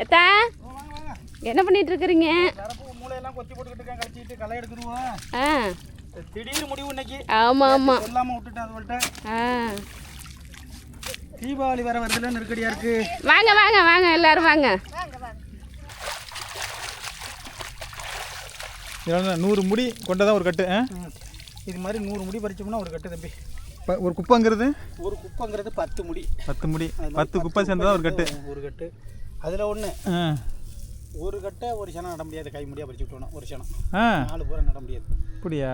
எத்தா என்ன பண்ணிட்டு இருக்கிறீங்க மூளையெல்லாம் கொத்தி போட்டுக்கிட்டு இருக்கேன் கழிச்சிட்டு களை எடுத்துருவோம். ஆ. திடீர் முடிவு இன்னைக்கு. ஆமாம் ஆமாம் சொல்லாம விட்டுட்டேன் அதுவள்கிட்ட ஆ. தீபாவளி வர வருதுல நெருக்கடியா இருக்கு. வாங்க வாங்க வாங்க எல்லாரும் வாங்க. நூறு முடி கொண்டதான் ஒரு கட்டு ஆ? இது மாதிரி நூறு முடி பறிச்சோம்னா ஒரு கட்டு தம்பி. ஒரு குப்பைங்கிறது? ஒரு குப்பைங்கிறது பத்து முடி. பத்து முடி. பத்து குப்பை சேர்ந்ததா ஒரு கட்டு. ஒரு கட்டு. அதில் ஒன்று ஒரு கட்டை ஒரு சனம் நட முடியாது கை முடியா பறிச்சு விட்டோம் ஒரு சனம். நாலு பூரா நட முடியாது. அப்படியா?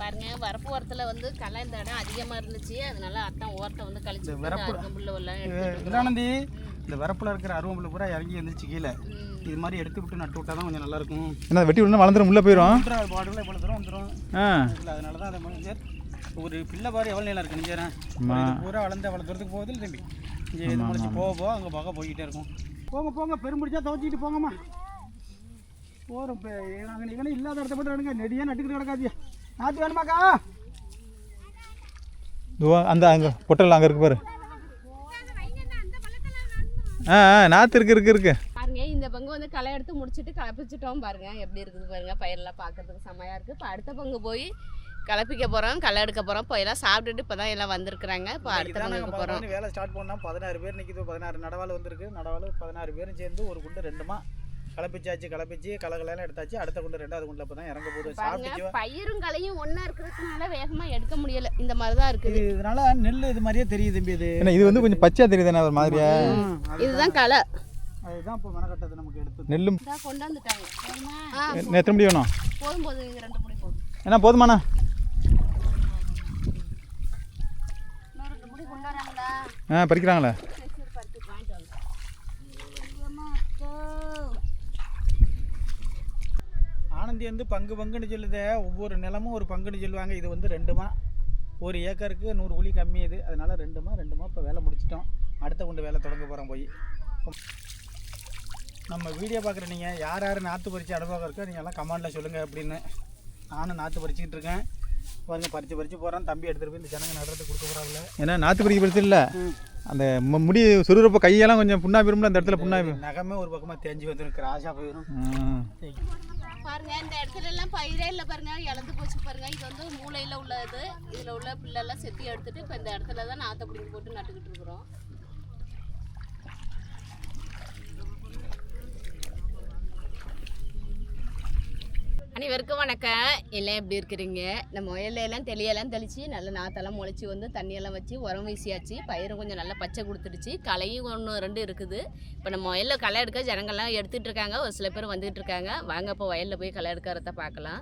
பாருங்க வரப்பு ஓரத்தில் வந்து களை இந்த இடம் அதிகமாக இருந்துச்சு. அதனால அத்தான் ஓரத்தை வந்து கழிச்சு இதானந்தி இந்த வரப்பில் இருக்கிற அருவம்புல பூரா இறங்கி எழுந்திரிச்சு கீழே. இது மாதிரி எடுத்து விட்டு நட்டு விட்டா தான் கொஞ்சம் நல்லா இருக்கும். என்ன வெட்டி விடணும் வளர்ந்துரும் உள்ளே போயிடும் இவ்வளோ தூரம் வந்துடும் அதனால தான் அதை ஒரு பிள்ளை பாரு எவ்வளோ நீளம் இருக்கு ஆமா. பூரா வளர்ந்து அவ்வளோ தூரத்துக்கு போகுது இல்லை தம்பி. இங்கே இது முளைச்சி போக போக அங்கே பார்க்க போய்கிட்டே இருக்கும். போங்க போங்க பெரும்பிடிச்சா துவச்சிட்டு போங்கம்மா. போகிறோம் இப்போ நாங்கள் இவனே இல்லாத இடத்த போட்டு நடங்க. நெடியாக நட்டுக்கிட்டு கிடக்காதியா நாற்று வேணுமாக்கா? அந்த அங்கே பொட்டல் அங்கே இருக்கு பாரு. ஆ ஆ நாற்று இருக்கு இருக்கு இருக்கு. பாருங்க இந்த பங்கு வந்து களை எடுத்து முடிச்சிட்டு கலப்பிச்சிட்டோம் பாருங்க. எப்படி இருக்குது பாருங்க பயிரெல்லாம் பார்க்கறதுக்கு செமையா இருக்கு. இப்போ அடுத்த பங்கு போய் கலப்பிக்க போறோம் களை எடுக்க போறோம். இப்போ எல்லாம் சாப்பிட்டுட்டு இப்பதான் எல்லாம் வந்திருக்கிறாங்க. இப்போ அடுத்த நாங்கள் வந்து வேலை ஸ்டார்ட் பண்ணோம். பதினாறு பேர் நிற்கிது பதினாறு நடவாள் வந்திருக்கு. நடவாள் பதினாறு பேரும் சேர்ந்து ஒரு குண்டு ரெண்டுமா கலப்பிச்சாச்சு கலப்பிச்சு கலகலாம் எடுத்தாச்சு. அடுத்த குண்டு ரெண்டாவது குண்டில் இப்போ தான் இறங்க போகுது. சாப்பிட்டுச்சு பயிரும் களையும் ஒண்ணா இருக்கிறதுனால வேகமா எடுக்க முடியல. இந்த மாதிரி தான் இருக்குது. இது இதனால நெல் இது மாதிரியே தெரியுது தம்பி இது. என்ன இது வந்து கொஞ்சம் பச்சையாக தெரியுதுண்ணே ஒரு மாதிரியா? இதுதான் களை. அதுதான் இப்போ மெனக்கட்டது நமக்கு எடுத்து நெல்லும். கொண்டாந்துட்டாங்க எத்தனை முடி வேணும். போதும் போதும் இது ரெண்டு முடி போதும். என்ன போதுமாண்ணா இன்னும் ரெண்டு முடி கொண்டு வராங்களா ஆ பறிக்கிறாங்களே. ஆனந்தி வந்து பங்கு பங்குன்னு சொல்லுதே. ஒவ்வொரு நிலமும் ஒரு பங்குன்னு சொல்லுவாங்க. இது வந்து ரெண்டுமா. ஒரு ஏக்கருக்கு நூறு குழி கம்மி இது. அதனால ரெண்டுமா ரெண்டுமா இப்போ வேலை முடிச்சிட்டோம். அடுத்த கொண்டு வேலை தொடங்க போகிறோம் போய். நம்ம வீடியோ பார்க்குற நீங்கள் யார் யார் நாற்று பறித்து அனுபவம் இருக்கோ நீங்கள் எல்லாம் கமெண்டில் சொல்லுங்கள் அப்படின்னு. நானும் நாற்று பறிச்சுக்கிட்டு இருக்கேன். பாருங்க பறித்து பறித்து போகிறேன் தம்பி எடுத்துகிட்டு போய் இந்த ஜனங்க நடுறதுக்கு கொடுக்க போகிறாங்கள ஏன்னா நாற்று பறிக்க பறிச்சு இல்லை. அந்த முடி சுருறப்ப கையெல்லாம் கொஞ்சம் புண்ணா போயிரும்ல அந்த இடத்துல புண்ணா. நகமே ஒரு பக்கமாக தேஞ்சு வந்துடும் கிராஷாக போயிடும். பாருங்க இந்த இடத்துல எல்லாம் பயிரே இல்லை பாருங்க. இழந்து போச்சு பாருங்க. இது வந்து மூளையில உள்ளது. இதுல உள்ள எல்லாம் செத்தி எடுத்துட்டு இப்ப இந்த இடத்துல தான் நாத்த பிடிங்கி போட்டு நட்டுக்கிட்டு இருக்கிறோம். அனைவருக்கும் வணக்கம். எல்லாம் எப்படி இருக்கிறீங்க? நம்ம வயல்ல எல்லாம் தெளியெல்லாம் தெளித்து நல்லா நாத்தெல்லாம் முளைச்சி வந்து தண்ணியெல்லாம் வச்சு உரம் வீசியாச்சு. பயிரும் கொஞ்சம் நல்லா பச்சை கொடுத்துடுச்சு. களையும் ஒன்று ரெண்டு இருக்குது. இப்போ நம்ம வயலில் களை எடுக்க ஜனங்கள்லாம் எடுத்துகிட்டு இருக்காங்க. ஒரு சில பேர் வந்துகிட்டு இருக்காங்க. வாங்க இப்போ வயலில் போய் களை எடுக்கிறத பார்க்கலாம்.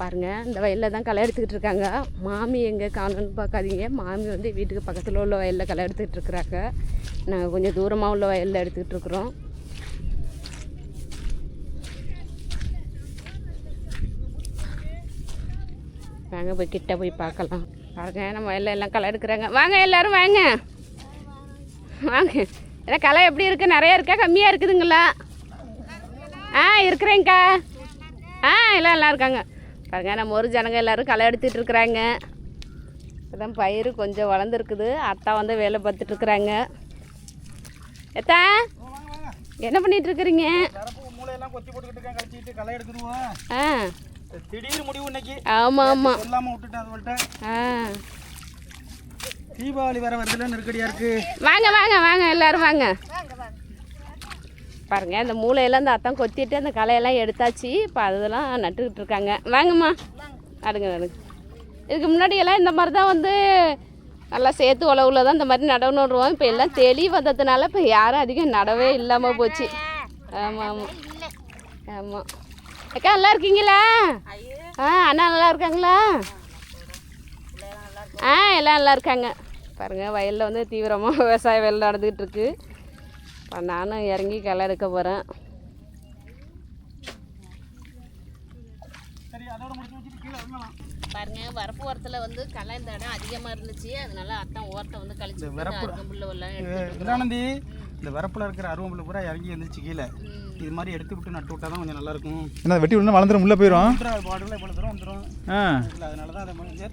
பாருங்கள் இந்த வயலில் தான் களை எடுத்துக்கிட்டு இருக்காங்க. மாமி எங்கே காணணும்னு பார்க்காதீங்க. மாமி வந்து வீட்டுக்கு பக்கத்தில் உள்ள வயலில் களை எடுத்துக்கிட்டு இருக்கிறாங்க. நாங்கள் கொஞ்சம் தூரமாக உள்ள வயலில் எடுத்துக்கிட்டு இருக்கிறோம். வாங்க போய் கிட்ட போய் பார்க்கலாம். பாருங்க நம்ம வயலில் எல்லாம் களை எடுக்கிறாங்க. வாங்க எல்லோரும் வாங்க. வாங்க. ஏன்னா களை எப்படி இருக்குது நிறையா இருக்கா? கம்மியாக இருக்குதுங்களா? ஆ இருக்கிறேங்க்கா ஆ எல்லாம் நல்லா இருக்காங்க. பாருங்க நம்ம ஒரு ஜனங்க எல்லாரும் களை எடுத்துட்டு இருக்கிறாங்க. இப்போதான் பயிர் கொஞ்சம் வளர்ந்துருக்குது. அத்தா வந்து வேலை பார்த்துட்டு இருக்கிறாங்க. எத்தா என்ன பண்ணிட்டு இருக்கிறீங்க? ஆ. திடீர் முடிவு இன்னைக்கு. ஆமாம் ஆமாம் சொல்லாம விட்டுட்டேன் அதுவள்கிட்ட ஆ. தீபாவளி வர வருதுல நெருக்கடியா இருக்கு. வாங்க வாங்க வாங்க எல்லாரும் வாங்க. பாருங்க இந்த மூளையெல்லாம் இந்த அத்தான் கொத்திட்டு அந்த களையெல்லாம் எடுத்தாச்சு. இப்போ அதெல்லாம் நட்டுக்கிட்டு இருக்காங்க. வாங்கம்மா. அடுங்க அடுங்க. இதுக்கு முன்னாடியெல்லாம் இந்த மாதிரி தான் வந்து நல்லா சேர்த்து உழவுல தான் இந்த மாதிரி நடவு நடுவோம் இப்போ எல்லாம் தெளி வந்ததுனால இப்போ யாரும் அதிகம் நடவே இல்லாமல் போச்சு. ஆமாம் ஆமாம் ஆமாம் அக்கா நல்லா இருக்கீங்களா? ஆ அண்ணா நல்லா இருக்காங்களா? ஆ எல்லாம் நல்லா இருக்காங்க. பாருங்கள் வயலில் வந்து தீவிரமாக விவசாய வேலை நடந்துக்கிட்டு இருக்குது இப்போ நானும் இறங்கி களை எடுக்க போகிறேன் பாருங்க வரப்பு ஓரத்தில் வந்து களை இந்த இடம் அதிகமாக இருந்துச்சு. அதனால அத்தான் ஓரத்தை வந்து கழிச்சு விட்டு இதானந்தி இந்த வரப்பில் இருக்கிற அருவம்புல பூரா இறங்கி எழுந்திரிச்சு கீழே. இது மாதிரி எடுத்து விட்டு நட்டு விட்டா தான் கொஞ்சம் நல்லா இருக்கும். என்ன வெட்டி விடணும் வளர்ந்துடும் உள்ளே போயிடும் பாடுல இவ்வளோ தூரம் வந்துடும் இல்லை அதனால தான் அதை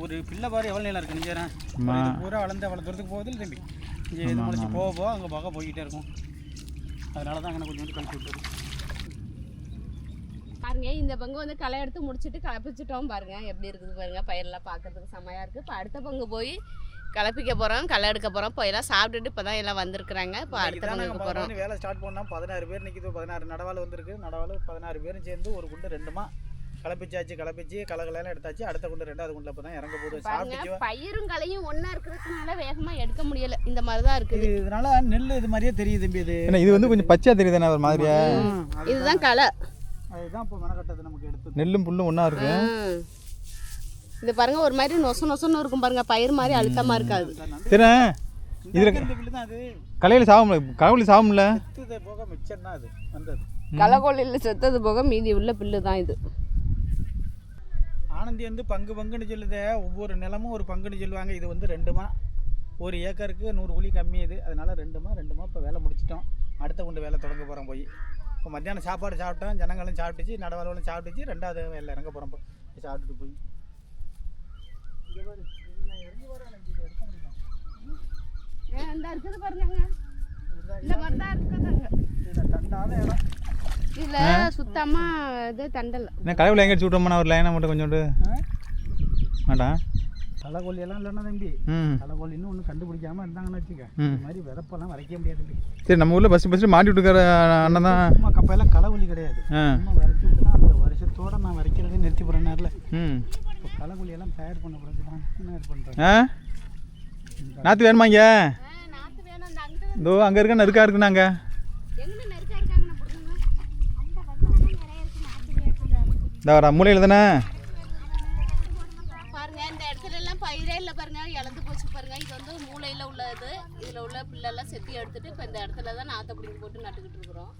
ஒரு பிள்ளை பாரு எவ்வளோ நேரம் இருக்கு ஆமா. பூரா வளர்ந்து அவ்வளோ தூரத்துக்கு போகுது இல்லை தம்பி? இது முடிச்சு போக போக அங்கே பார்க்க போய்கிட்டே இருக்கும். அதனால தான் அங்கே கொஞ்சம் கழிச்சு விட்டுரு பாருங்க இந்த பங்கு வந்து களை எடுத்து முடிச்சிட்டு கலப்பிச்சிட்டோம் பாருங்க. எப்படி இருக்குது பாருங்க பயிரெல்லாம் பார்க்கறதுக்கு செமையா இருக்கு. இப்போ அடுத்த பங்கு போய் கலப்பிக்க போறோம் களை எடுக்க போறோம். இப்போ எல்லாம் சாப்பிட்டுட்டு இப்போ தான் எல்லாம் வந்திருக்கிறாங்க. இப்போ அடுத்த போறோம். வந்து வேலை ஸ்டார்ட் பண்ணோம் பதினாறு பேர் நிற்கிது பதினாறு நடவாள் வந்திருக்கு. நடவாள் பதினாறு பேரும் சேர்ந்து ஒரு குண்டு ரெண்டுமா கலப்பிச்சாச்சு கலப்பிச்சு கலகலாம் எடுத்தாச்சு. அடுத்த குண்டு ரெண்டாவது குண்டில் இப்போ தான் இறங்க போகுது சாப்பிட்டுச்சு பயிரும் களையும் ஒண்ணா இருக்கிறதுனால வேகமா எடுக்க முடியல. இந்த மாதிரி தான் இருக்குது. இது இதனால நெல் இது மாதிரியே தெரியுது தம்பி இது. ஏன்னா இது வந்து கொஞ்சம் பச்சையாக தெரியுதுண்ணே ஒரு மாதிரியா இதுதான் களை. அதுதான் இப்போ மெனக்கட்டது நமக்கு எடுத்து. நெல்லும் புல்லும் ஒன்றா இருக்கு. ம். இது பாருங்க ஒரு மாதிரி நொச நொசன்னு இருக்கும் பாருங்க பயிர் மாதிரி அழுத்தமா இருக்காது. சரிண்ணே இதில் கலையில் சாகும்ல கலையில் சாகும்ல செத்துதை போக மிச்சம் தான் அது வந்தது. களைக்கொல்லியில் செத்தது போக மீதி உள்ள பில்லு தான் இது. ஆனந்தி வந்து பங்கு பங்குன்னு சொல்லுதே ஒவ்வொரு நிலமும் ஒரு பங்குன்னு சொல்லுவாங்க. இது வந்து ரெண்டுமா. ஒரு ஏக்கருக்கு நூறு குழி கம்மி இது. அதனால ரெண்டுமா ரெண்டுமா இப்போ வேலை முடிச்சிட்டோம். அடுத்த கொண்டு வேலை தொடங்க போகிறோம் போய். இப்போ மத்தியானம் சாப்பாடு சாப்பிட்டோம் ஜனங்களும் சாப்பிட்டுச்சு நடவாளும் சாப்பிட்டுச்சு ரெண்டாவது வேலை இறங்க போகிறோம் போய் சாப்பிட்டுட்டு போய். இந்த இருக்குது பாருங்க. இந்த மாதிரி தான் இருக்குதுங்க இதுல தண்டாத இடம் இதுல சுத்தமா இது தண்டல். என்ன கலைவில் எங்கே அடிச்சு விட்டோம்னா ஒரு லைனாக மட்டும் கொஞ்சோண்டு? மாட்டான் தலைக்கொல்லியெல்லாம் இல்லைன்னா தம்பி. ம். தலைக்கொல்லின்னு ஒன்று கண்டுபிடிக்காம இருந்தாங்கன்னு வச்சுக்க. இந்த மாதிரி விதப்பெல்லாம் வரைக்க முடியாது தம்பி. சரி நம்ம ஊரில் ஃபஸ்ட்டு ஃபஸ்ட்டு மாட்டி விட்டுக்கிற அண்ணன் தான் சும்மா கப்பையெல்லாம் களைக்கொல்லி கிடையாது. ஆ. சும்மா விரைச்சி அந்த வருஷத்தோட நான் வரைக்கிறதே நிறுத்தி போகிறேன் நேரில் ம். இப்போ களைக்கொல்லியெல்லாம் தயார் பண்ண தான் என்ன பண்ணுறேன் ஆ? நாற்று வேணுமா இங்கே? நாத்து வேணும். அந்த அங்கிட்டு இதோ அங்கே இருக்க நெருக்கா இருக்குண்ணாங்க எங்க நெருக்கா இருக்காங்க இந்த வர மூலையில் தானே? பாருங்க இந்த இடத்துல எல்லாம் பயிரே இல்லை பாருங்க. இழந்து போச்சு பாருங்க. இது வந்து மூளையில உள்ளது. இதில் உள்ள பிள்ளெல்லாம் செத்தி எடுத்துட்டு இப்போ இந்த இடத்துல தான் நாற்றை பிடிங்கி போட்டு நட்டுக்கிட்டு இருக்கிறோம்.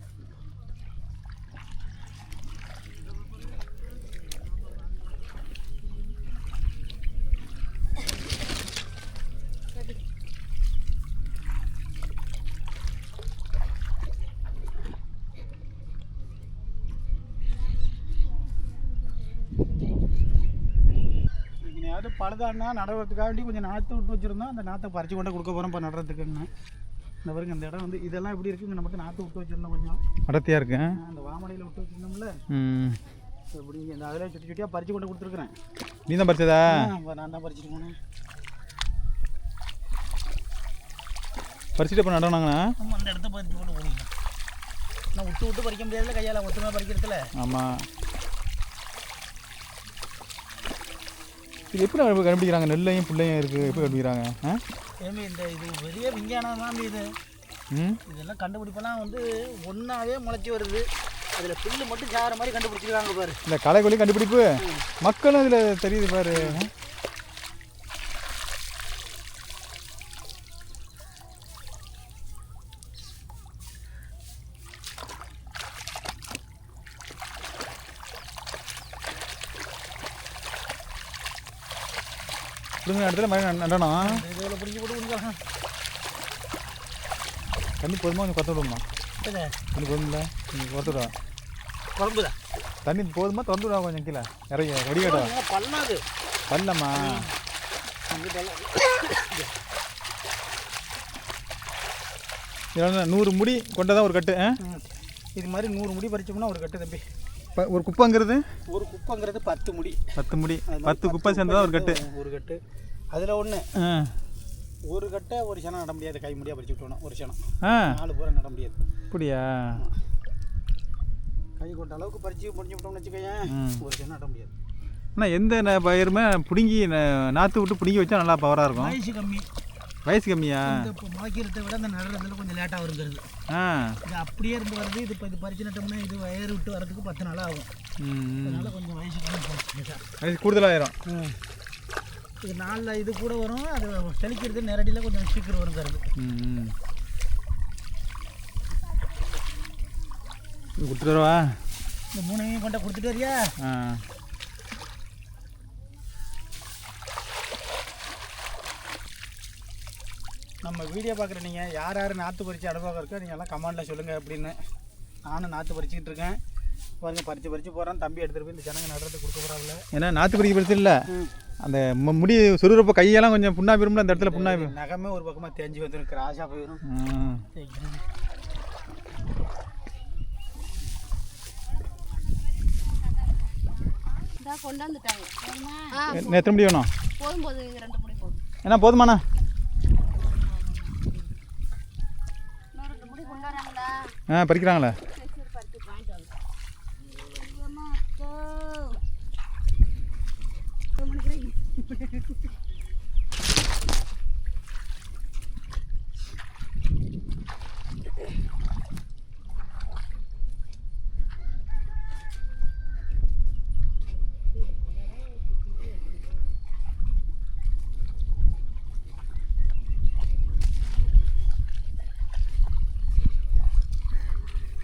நடவுறதுக்காக வேண்டி கொஞ்சம் நாற்று விட்டு வச்சுருந்தோம். அந்த நாற்றை பறிச்சு கொண்டு கொடுக்க போகிறோம் இப்போ நடுறதுக்குன்னு. இந்த பாருங்க இந்த இடம் வந்து இதெல்லாம் எப்படி இருக்குங்க நமக்கு நாற்று விட்டு வச்சிருந்தோம் கொஞ்சம். அடர்த்தியாக இருக்கு. ஆ, அந்த வாமடையில் விட்டு வச்சிருந்தோம்ல. இப்படி இந்த அதில் சுட்டி சுட்டியாக பறிச்சு கொண்டு கொடுத்துருக்குறேன். நீ தான் பறிச்சதா? நான் தான் பறிச்சுட்டு போனேன். பறிச்சுட்டு இப்போ நடனாங்கண்ணா அந்த இடத்த பறிச்சு கொண்டு போகணும் நான் விட்டு விட்டு பறிக்க முடியாதுல கையால் ஒத்துமையாக பறிக்கிறதுல. ஆமாம் இது எப்படி கண்டு- கண்டுபிடிக்கிறாங்க? நெல்லையும் பிள்ளையும் இருக்குது எப்படி கண்டுபிடிக்கிறாங்க? இந்த இது பெரிய விஞ்ஞானம் தான் இது. இதெல்லாம் கண்டுபிடிப்பெல்லாம் வந்து ஒன்றாவே முளைச்சி வருது. அதில் புல்லு மட்டும் சாகிற மாதிரி கண்டுபிடிச்சிருக்காங்க பாரு. இந்த களைக்கொல்லி கண்டுபிடிப்பு? மக்களும் இதில் தெரியுது பாரு பிடுங்க இடத்துல மழை இந்த இதில் பிடிச்சி போட்டு விடுங்க தண்ணி போதுமா? கொஞ்சம் கொத்த விடுமா? தண்ணி போதுமில்ல நீங்கள் கொத்த விடுவா குழம்புதா தண்ணி போதுமா? திறந்து விடுவா கொஞ்சம் கீழே. இறங்கி வடிகட்டா பல்லாது பண்ணம்மா அங்கே பல்லம் இதெல்லாம் நூறு முடி கொண்டதான் ஒரு கட்டு. இது மாதிரி நூறு முடி பறிச்சோம்னா ஒரு கட்டு தம்பி. ஒரு குப்பைங்கிறது? ஒரு குப்பைங்கிறது பத்து முடி. பத்து முடி. பத்து குப்பை சேர்ந்தா ஒரு கட்டு? ஒரு கட்டு. அதில் ஒன்று ஒரு கட்டை ஒரு சனம் நட முடியாது. கை முடியாக பறிச்சு விட்டோம் ஒரு சனம் ஆ. நாலு பூரா நட முடியாது. அப்படியா? கை கொண்ட அளவுக்கு பறிச்சு முடிஞ்சு விட்டோம்னு வச்சுக்கோயேன் ம். ஒரு சனம் நட முடியாது. ஆனால் எந்த ந- பயிருமே பிடுங்கி ந- நாற்று விட்டு பிடுங்கி வச்சா நல்லா பவராக இருக்கும்? வயசு கம்மி. வயசு கம்மியா? இப்போ முளைக்கிறத விட இந்த நடுறதுல கொஞ்சம் லேட்டாக வருங்கிறது. ஆ. இது அப்படியே இருந்து வருது இது இப்போ இது பறிச்சு நட்டோம்னா இது வயறு விட்டு வரதுக்கு பத்து நாள் ஆகும். அதனால கொஞ்சம் வயசு கம்மி வயசு கூடுதலாயிரும். இது நாளில் இது கூட வரும். அது தெளிக்கிறது நேரடியில் கொஞ்சம் சீக்கிரம் வருங்கிறது ம் ம். இது கொடுத்துட்டு வரவா? இந்த மூணையும் கொண்ட கொடுத்துட்டு வரியா? நம்ம வீடியோ பார்க்குற நீங்கள் யார் யார் நாற்று பறித்து அனுபவம் இருக்கோ நீங்கள் எல்லாம் கமெண்டில் சொல்லுங்கள் அப்படின்னு நானும் நாற்று பறிச்சுக்கிட்டு இருக்கேன். பாருங்க பறித்து பறித்து போகிறேன் தம்பி எடுத்துகிட்டு போய் இந்த ஜனங்க நடுறதுக்கு கொடுக்க போகிறாங்கள ஏன்னா நாற்று பறிக்க பிரச்சனை இல்லை. அந்த முடி சுருறப்ப கையெல்லாம் கொஞ்சம் புண்ணா விரும்பல அந்த இடத்துல புண்ணா நகமே ஒரு பக்கமாக தேஞ்சு வந்துடும் கிராஷாக போயிடும் இதா கொண்டாந்துட்டாங்க. எத்தனை முடி வேணும்? போதும் போதும் இது ரெண்டு முடி போதும். என்ன போதுமாண்ணா. ஆ பறிக்கிறாங்களே சரி சரி பறிச்சு வாங்கிட்டு வாங்க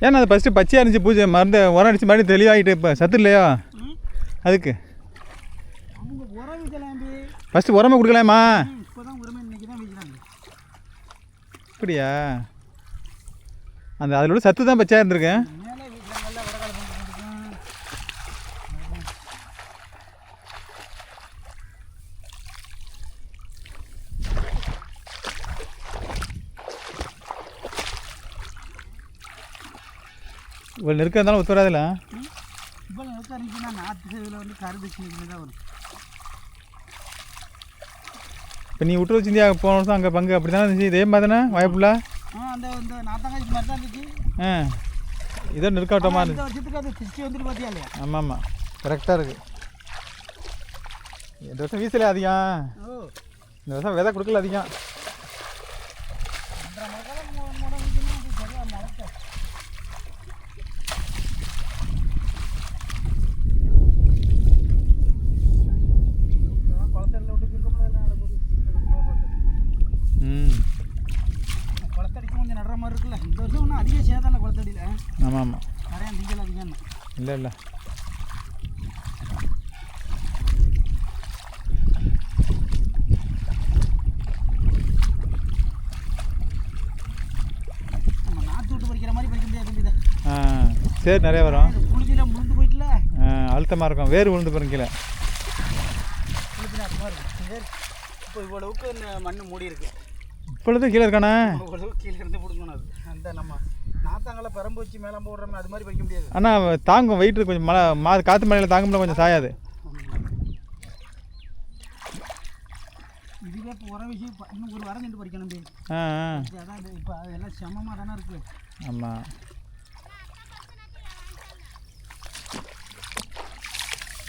ஏன்னா அது ஃபஸ்ட்டு பச்சையாக இருந்துச்சு பூஜை மருந்து உரம் அடிச்சு மறுபடியும் தெளிவாகிட்டு இப்போ சத்து இல்லையா? அதுக்கு. ஃபஸ்ட்டு உரமே கொடுக்கலாமா? அப்படியா? அந்த அதில் உள்ள சத்து தான் பச்சையாக இருந்திருக்கேன் இவ்வளோ நெருக்கம் இருந்தாலும் ஒத்து வராதுல்ல? இப்போ நிறுத்த இருந்துச்சுன்னா நாற்று இதில் வந்து கருது தான் வரும். இப்போ நீ விட்டு வச்சிருந்தியா போன வருஷம் அங்கே பங்கு அப்படி தானே இருந்துச்சு? இதே மாதிரி தானே வாய்ப்புல? ஆ அந்த இந்த நாத்தங்காய்ச்சி மாதிரி தான் இருந்துச்சு. ஆ. இதோ நெருக்காட்டமாக ஆனா, இருக்கு இந்த வருஷத்துக்கு அது திருச்சி வந்துட்டு பார்த்தியா இல்லையா? ஆமாம். ஆமாம் கரெக்டாக இருக்குது இந்த வருஷம் வீசலே அதிகம்? இந்த வருஷம் விதை கொடுக்கல அதிகம் ஒன்றரை மரக்காலம் மூ- மூட வைக்கணும் அது சரியா மரத்தை குளத்தடியில் விட்டு இருக்கோம்ல நாலு கோடி ம் குளத்தடிக்கு கொஞ்சம் நடுற மாதிரி இருக்குல்ல இந்த வருஷம் ஒன்றும் அதிக சேதம் இல்லை குளத்தடியில் ஆமாம் ஆமாம் நிறையா திங்கள் அதிகம் இல்லை இல்லை நம்ம நாற்று விட்டு பறிக்கிற மாதிரி பறிக்க முடியாது தம்பி இதை. ஆ சரி நிறைய வரும். அழுத்தமாக இருக்கும். வேறு விழுந்து பாருங்க கீழே இப்போ இவ்வளவுக்கு மண் மூடி இருக்கு இப்பொழுது கீழே இருக்கானே? இவ்வளவு கீழே இருந்து அது. அந்த நம்ம நாத்தாங்களை பெரம்பு வச்சு மேலே போடுறோமே அது மாதிரி பறிக்க முடியாது. ஆனால் தாங்கும் வெயிட் கொஞ்சம் மழை மா காற்று மழையில் தாங்கும்ல கொஞ்சம் சாயாது. இதுவே இப்போ உரம் விஷயம் இப்போ இன்னும் ஒரு வாரம் பறிக்கணும் தம்பி. ஆ அதான் இப்போ அதெல்லாம் சமமாக தானே இருக்கு. ஆமாம்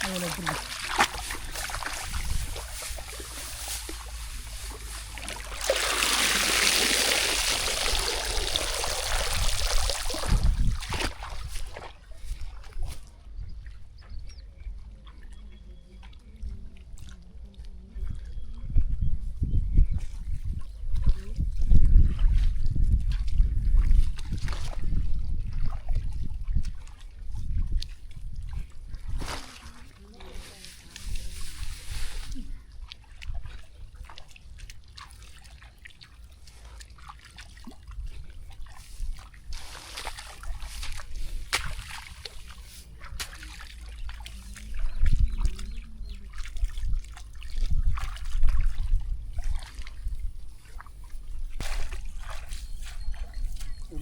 அதில் எடுத்துருக்கு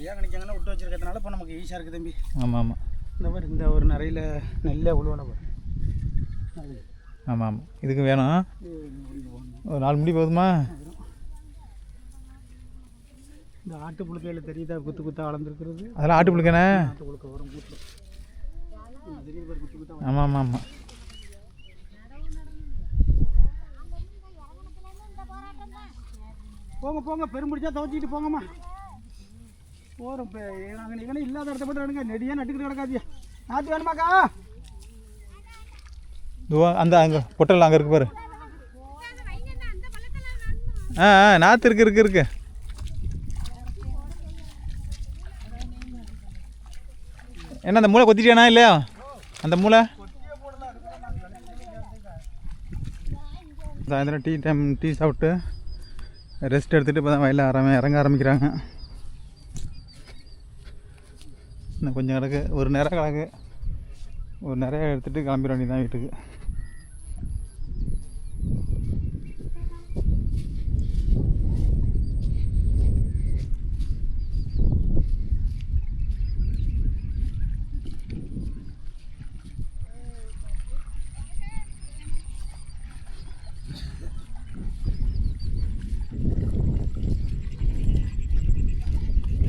இப்படியா கணிக்காங்கன்னா விட்டு வச்சிருக்கிறதுனால இப்போ நமக்கு ஈஸியாக இருக்குது தம்பி. ஆமாம் ஆமாம் இந்த மாதிரி இந்த ஒரு நிறையில் நெல்லை பாரு. அது. ஆமாம் ஆமாம் இதுக்கு வேணும். ஒரு நாலு முடி போதுமா? இந்த ஆட்டு புழுக்கையில் தெரியுதா? குத்து குத்தா வளர்ந்துருக்கிறது. அதெல்லாம் ஆட்டு புழுக்கண்ணே ஆட்டு புழுக்க வரும் குத்தா ஆமாம் ஆமாம் ஆமாம் போங்க போங்க. பெரும்பிடிச்சா துவச்சிக்கிட்டு போங்கம்மா. போகிறோம் இப்போ நாங்கள் இங்கே இல்லாத இடத்த போட்டு எடுங்க நெடியாக நட்டுக்கிட்டு கிடக்காதியா நாற்று வேணுமாக்கா இதுவா அந்த அங்கே பொட்டல் அங்கே இருக்கு பாரு. ஆ ஆ நாற்று இருக்கு இருக்கு இருக்கு. என்ன அந்த மூளை கொத்திட்டியானா இல்லையா? அந்த மூளை? சாயந்தரம் டீ டைம் டீ சாப்பிட்டு ரெஸ்ட் எடுத்துகிட்டு இப்போ தான் வயலில் ஆரம்பி இறங்க ஆரம்பிக்கிறாங்க. இன்னும் கொஞ்சம் கிடக்கு ஒரு நேரம் கிடக்கு ஒரு நிறைய எடுத்துகிட்டு கிளம்பிட வேண்டியதான் வீட்டுக்கு.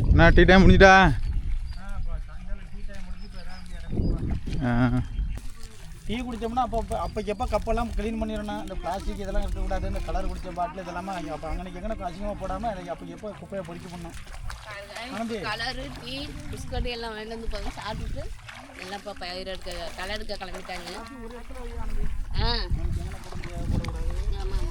என்ன டீ டைம் முடிஞ்சிட்டா ஆ டீ குடித்தோம்னா அப்போ எப்போ கப்பெல்லாம் க்ளீன் பண்ணிடணும்? இந்த பிளாஸ்டிக் இதெல்லாம் இருக்கக்கூடாது இந்த கலர் குடித்த பாட்டில் இதெல்லாமே அங்கே அப்போ அங்கே எங்கே அசிங்கமாக போடாமல் எனக்கு அப்போ எப்போ குப்பையை பொறிக்க பண்ணணும் கலரு டீ பிஸ்கட் எல்லாம் வாங்கிட்டு வந்து போங்க சாப்பிட்டுட்டு எல்லாம் இப்போ பயிர் எடுக்க களை எடுக்க கிளம்பிட்டாங்க. ஆ ஆமாம் ஆமாம்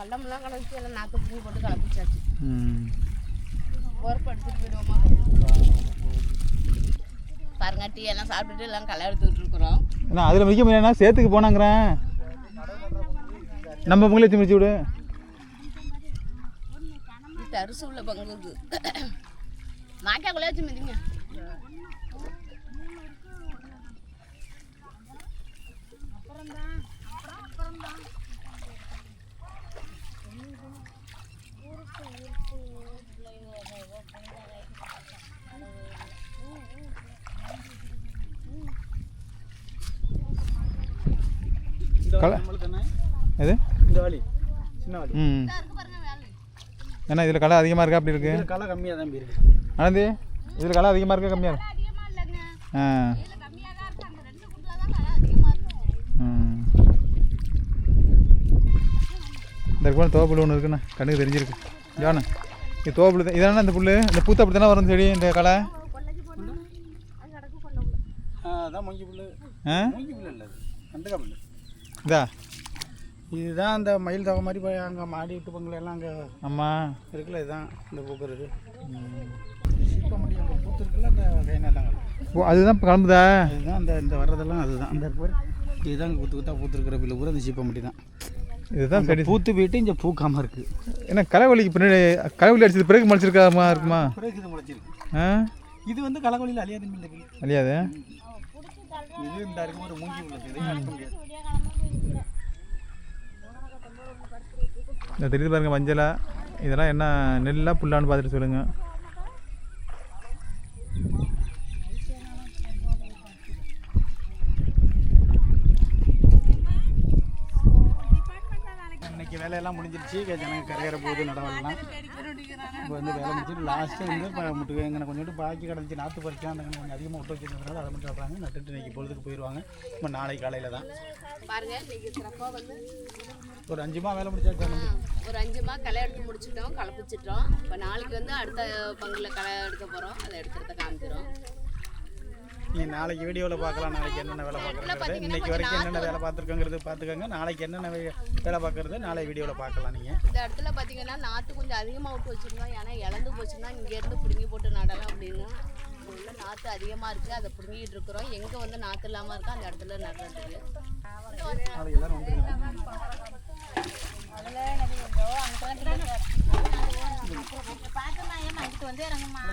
இந்த பள்ளமெல்லாம் கலந்துச்சு எல்லாம் நாற்று பூ போட்டு கலப்பிச்சாச்சு. ஒர்க் எடுத்துட்டு போயிடுவோமா? பாருங்க டீ எல்லாம் சாப்பிட்டுட்டு எல்லாம் களை எடுத்துக்கிட்டு இருக்கிறோம். ஏன்னா அதில் மிக்க முடியாதுனா சேத்துக்கு போனாங்கிறேன். நம்ம பொங்கலை வச்சு முடிச்சு விடு. இது அரிசி உள்ள பங்குக்கு மாக்காக்குள்ளே வச்சு மிதிங்க இந்த கல- வழி நம்மளுக்கு என்ன எது? இந்த வழி சின்ன வழி ம் ஏன்னா இதில் களை அதிகமாக இருக்கா? அப்படி இருக்கு. களை கம்மியாக தான் இருக்கு. ஆனந்தி இதில் களை அதிகமாக இருக்கா? கம்மியாக இருக்கு. ஆ. இந்த இருக்கு தோப்புள் ஒன்று இருக்குண்ணா. கண்ணுக்கு தெரிஞ்சிருக்கு. ஜானு இது தோப்புள் தான். இதானே இந்த புல் இந்த பூத்த அப்படி தானே வரும் செடி இந்த களை அதான் மங்கி புல்லு. ஆ? மங்கி இல்லை அது. கண்டுக்கா புல்லு. இதா. இதுதான் அந்த மயில் தகை மாதிரி போய் அங்கே மாடி விட்டு பொங்கல் எல்லாம் அங்கே ஆமாம் இருக்குல்ல இதுதான் இந்த பூக்கிறது. அங்கே பூத்து இருக்குல்ல அந்த கைநாட்டாங்க ஓ அதுதான் கிளம்புதா அதுதான் அந்த இந்த வர்றதெல்லாம் அதுதான். அந்த பாரு. இதுதான் இங்கே குத்து குத்தா பூத்துருக்கிற பிள்ளை பூரா இந்த சீப்பை தான் இதுதான் செடி. பூத்து போயிட்டு இங்கே பூக்காமல் இருக்குது ஏன்னா களைவலிக்கு பின்னாடி களைவலி அடிச்சது பிறகு முளைச்சிருக்காமா இருக்குமா? பிறகு இது முளைச்சிருக்கு. ஆ? இது வந்து கலக்கொலியில் அழியாத அழியாது? இது இந்த ஒரு மூங்கி உள்ளது இந்த தெரியுது பாருங்கள் மஞ்சளாக இதெல்லாம் என்ன நெல்லாக புல்லான்னு பார்த்துட்டு சொல்லுங்கள் இன்னைக்கு வேலையெல்லாம் முடிஞ்சிருச்சு. ஜனங்க கரையற போகுது நடவெல்லாம். இப்போ வந்து வேலை முடிச்சுட்டு லாஸ்ட்டு வந்து இப்போ முட்டுக்கு எங்கே கொஞ்சோண்டு பாக்கி கிடந்துச்சு. நாற்று பறிச்சா அந்த கொஞ்சம் அதிகமாக விட்டு வச்சிருந்ததுனால அதை மட்டும் சாப்பிட்றாங்க நட்டுட்டு இன்னைக்கு பொழுதுக்கு போயிடுவாங்க இப்போ நாளைக்கு காலையில் தான். ஒரு அஞ்சுமா வேலை முடிச்சாச்சு வந்து ஒரு அஞ்சுமா களை எடுத்து முடிச்சிட்டோம் கலப்பிச்சிட்டோம். இப்போ நாளைக்கு வந்து அடுத்த பங்குல களை எடுக்க போகிறோம் அதை எடுக்கிறத காமிக்கிறோம். நீ நாளைக்கு வீடியோவில் பார்க்கலாம் நாளைக்கு என்னென்ன வேலை பார்க்குறது இன்னைக்கு வரைக்கும் என்னென்ன வேலை பார்த்துருக்கோங்கிறது பார்த்துக்கோங்க. நாளைக்கு என்னென்ன வேலை பார்க்குறது நாளை வீடியோவில் பார்க்கலாம் நீங்கள் இந்த இடத்துல பார்த்தீங்கன்னா நாற்று கொஞ்சம் அதிகமாக விட்டு வச்சிருந்தோம் ஏன்னா இழந்து போச்சுன்னா இங்கேருந்து பிடுங்கி போட்டு நடலாம் அப்படின்னு. உள்ள நாற்று அதிகமாக இருக்குது அதை பிடுங்கிட்டு இருக்கிறோம். எங்கே வந்து நாற்று இல்லாமல் இருக்கோ அந்த இடத்துல நடுறதுக்கு நாளைக்கு அங்கிட்டு வந்து இறங்குமா